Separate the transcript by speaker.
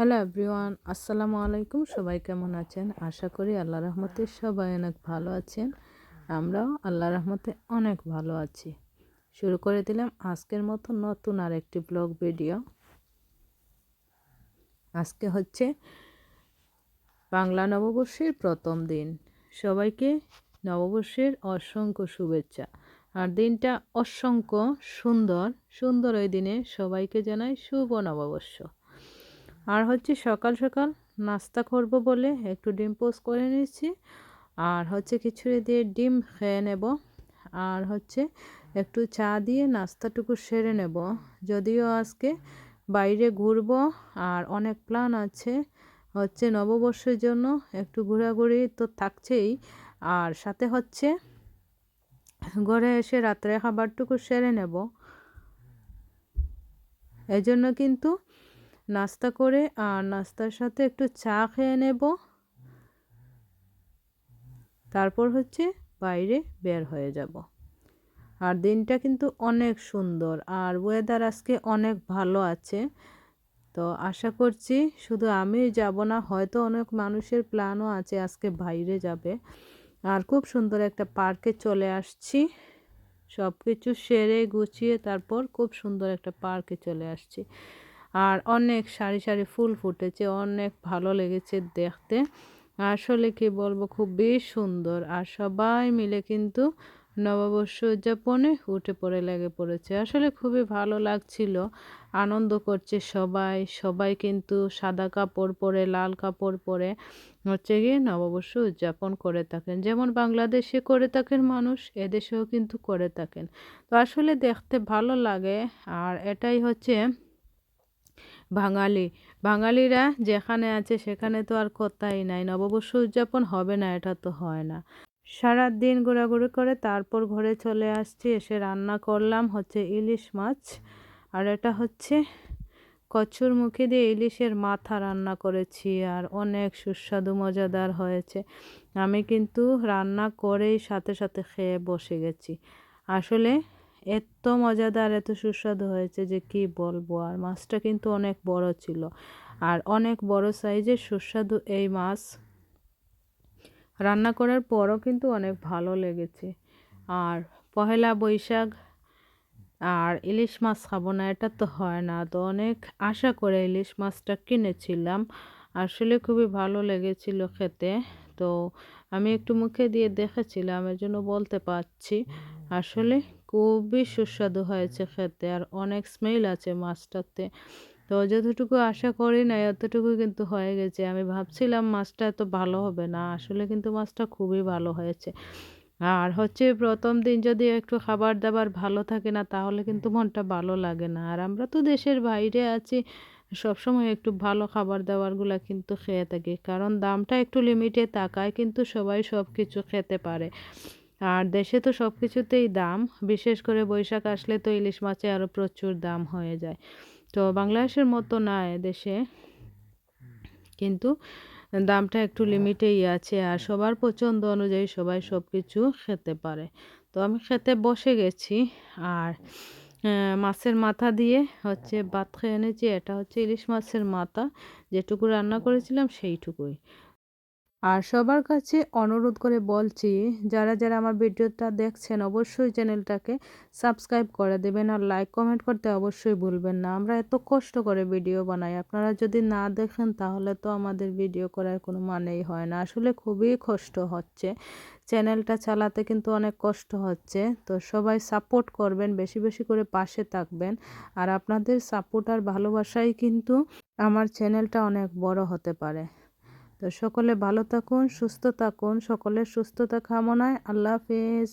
Speaker 1: Hello everyone, আসসালামু আলাইকুম। সবাই কেমন আছেন? আশা করি আল্লাহ রহমতে সবাই অনেক ভালো আছেন। আমরাও আল্লাহ রহমতে অনেক ভালো আছি। শুরু করে দিলাম আজকের মতো নতুন আর একটি ব্লগ ভিডিও। আজকে হচ্ছে বাংলা নববর্ষের প্রথম দিন। সবাইকে নববর্ষের অসংখ্য শুভেচ্ছা। আর দিনটা অসংখ্য সুন্দর। সুন্দর ওই দিনে সবাইকে জানাই শুভ নববর্ষ। আর হচ্ছে সকাল সকাল নাস্তা করব বলে একটু ডিম পোস্ট করে নিচ্ছি আর হচ্ছে খিচুড়ি দিয়ে ডিম খেয়ে নেব। আর হচ্ছে একটু চা দিয়ে নাস্তাটুকু সেরে নেব। যদিও আজকে বাইরে ঘুরবো আর অনেক প্ল্যান আছে হচ্ছে নববর্ষের জন্য একটু ঘোরাঘুরি তো থাকছেই। আর সাথে হচ্ছে ঘরে এসে রাত্রে খাবারটুকু সেরে নেব। এই জন্য কিন্তু নাস্তা করে আর নাস্তার সাথে একটু চা খেয়ে নেব। তারপর হচ্ছে বাইরে বের হয়ে যাব। আর দিনটা কিন্তু অনেক সুন্দর আর ওয়েদার আজকে অনেক ভালো আছে। তো আশা করছি শুধু আমি যাব না, হয়তো অনেক মানুষের প্ল্যানও আছে আজকে বাইরে যাবে। আর খুব সুন্দর একটা পার্কে চলে আসছি। সব কিছু সেরে গুছিয়ে তারপর খুব সুন্দর একটা পার্কে চলে আসছি। আর অনেক সারি সারি ফুল ফুটেছে, অনেক ভালো লেগেছে দেখতে। আসলে কি বলব খুবই সুন্দর। আর সবাই মিলে কিন্তু নববর্ষ উদযাপনে উঠে পড়ে, লেগে পড়েছে। আসলে খুবই ভালো লাগছিল, আনন্দ করছে সবাই। সবাই কিন্তু সাদা কাপড় পরে, লাল কাপড় পরে হচ্ছে গিয়ে নববর্ষ উদযাপন করে থাকেন। যেমন বাংলাদেশে করে থাকেন মানুষ, এদেশেও কিন্তু করে থাকেন। তো আসলে দেখতে ভালো লাগে। আর এটাই হচ্ছে বাঙালি। বাঙালিরা যেখানে আছে সেখানে তো আর কথাই নাই। নববর্ষ উদযাপন হবে না, এটা তো হয় না। সারা দিন ঘোরাঘুরি করে তারপর ঘরে চলে আসছি, এসে রান্না করলাম, হচ্ছে ইলিশ মাছ। আর এটা হচ্ছে কচুর মুখে দিয়ে ইলিশের মাথা রান্না করেছি, আর অনেক সুস্বাদু, মজাদার হয়েছে। আমি কিন্তু রান্না করেই সাথে সাথে খেয়ে বসে গেছি। আসলে এত মজাদার, এত সুস্বাদু হয়েছে যে কি বলব? আর মাছটা কিন্তু অনেক বড় ছিল। আর অনেক বড় সাইজের সুস্বাদু এই মাছ রান্না করার পরও কিন্তু অনেক ভালো লেগেছে। আর পহেলা বৈশাখ আর ইলিশ মাছ খাব না, এটা তো হয় না। তো অনেক আশা করে ইলিশ মাছটা কিনেছিলাম। আসলে খুবই ভালো লেগেছিল খেতে। তো আমি একটু মুখে দিয়ে দেখেছিলাম এর জন্য বলতে পারছি। আসলে খুবই সুস্বাদু হয়েছে খেতে আর অনেক স্মেল আছে মাছটাতে। তো যতটুকু আশা করি না, এতটুকু কিন্তু হয়ে গেছে। আমি ভাবছিলাম মাছটা এত ভালো হবে না, আসলে কিন্তু মাছটা খুবই ভালো হয়েছে। আর হচ্ছে প্রথম দিন যদি একটু খাবার দাবার ভালো থাকে না, তাহলে কিন্তু মনটা ভালো লাগে না। আর আমরা তো দেশের বাইরে আছি, সবসময় একটু ভালো খাবার দাবারগুলো কিন্তু খেয়ে থাকি। কারণ দামটা একটু লিমিটে থাকায় কিন্তু সবাই সব কিছু খেতে পারে। আর দেশে তো সব কিছুতেই দাম। বিশেষ করে বৈশাখ আসলে তো ইলিশ মাছে আরও প্রচুর দাম হয়ে যায়। তো বাংলাদেশের মতো না দেশে। কিন্তু দামটা একটু লিমিটেই আছে আর সবার পছন্দ অনুযায়ী সবাই সব কিছু খেতে পারে। তো আমি খেতে বসে গেছি আর মাছের মাথা দিয়ে হচ্ছে ভাত খেয়ে এনেছি। এটা হচ্ছে ইলিশ মাছের মাথা। যেটুকু রান্না করেছিলাম সেইটুকুই। আর সবার কাছে অনুরোধ করে বলছি, যারা যারা আমার ভিডিওটা দেখছেন, অবশ্যই চ্যানেলটাকে সাবস্ক্রাইব করে দেবেন আর লাইক, কমেন্ট করতে অবশ্যই ভুলবেন না। আমরা এত কষ্ট করে ভিডিও বানাই, আপনারা যদি না দেখেন, তাহলে তো আমাদের ভিডিও করার কোনো মানেই হয় না। আসলে খুবই কষ্ট হচ্ছে, চ্যানেলটা চালাতে কিন্তু অনেক কষ্ট হচ্ছে। তো সবাই সাপোর্ট করবেন, বেশি বেশি করে পাশে থাকবেন। আর আপনাদের সাপোর্ট আর ভালোবাসাই কিন্তু আমার চ্যানেলটা অনেক বড় হতে পারে। তো সকলে ভালো থাকুন সুস্থ থাকুন সকলের সুস্থতা কামনায় আল্লাহ হাফেজ।